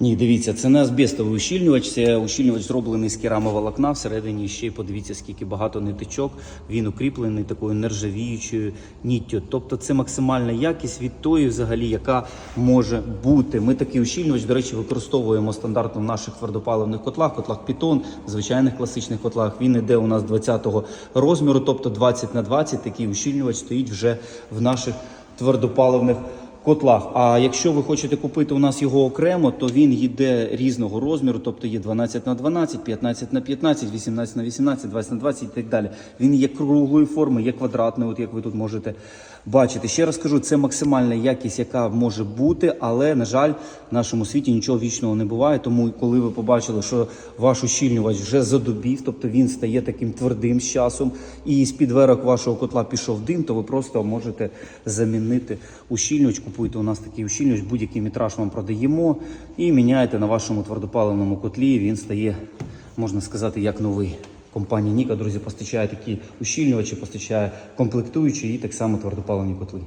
Ні, дивіться, це не азбестовий ущільнювач, це ущільнювач зроблений з керамоволокна. Всередині ще подивіться, скільки багато ниточок. Він укріплений такою нержавіючою ніттю. Тобто це максимальна якість від тої, взагалі, яка може бути. Ми такий ущільнювач, до речі, використовуємо стандартно в наших твердопаливних котлах, котлах Python, звичайних класичних котлах. Він іде у нас 20-го розміру, тобто 20 на 20. Такий ущільнювач стоїть вже в наших твердопаливних котлах. А якщо ви хочете купити у нас його окремо, то він йде різного розміру, тобто є 12 на 12, 15 на 15, 18 на 18, 20 на 20 і так далі. Він є круглої форми, є квадратний, от як ви тут можете бачити. Ще раз кажу, це максимальна якість, яка може бути, але на жаль, в нашому світі нічого вічного не буває. Тому коли ви побачили, що ваш ущільнювач вже задубів, тобто він стає таким твердим з часом, і з під дверок вашого котла пішов дим, то ви просто можете замінити ущільнювач. Купуйте у нас такий ущільнювач, будь-який метраж вам продаємо і міняєте на вашому твердопаливному котлі. Він стає, можна сказати, як новий. Компанія Ніка, друзі, постачає такі ущільнювачі, постачає комплектуючі і так само твердопаливні котли.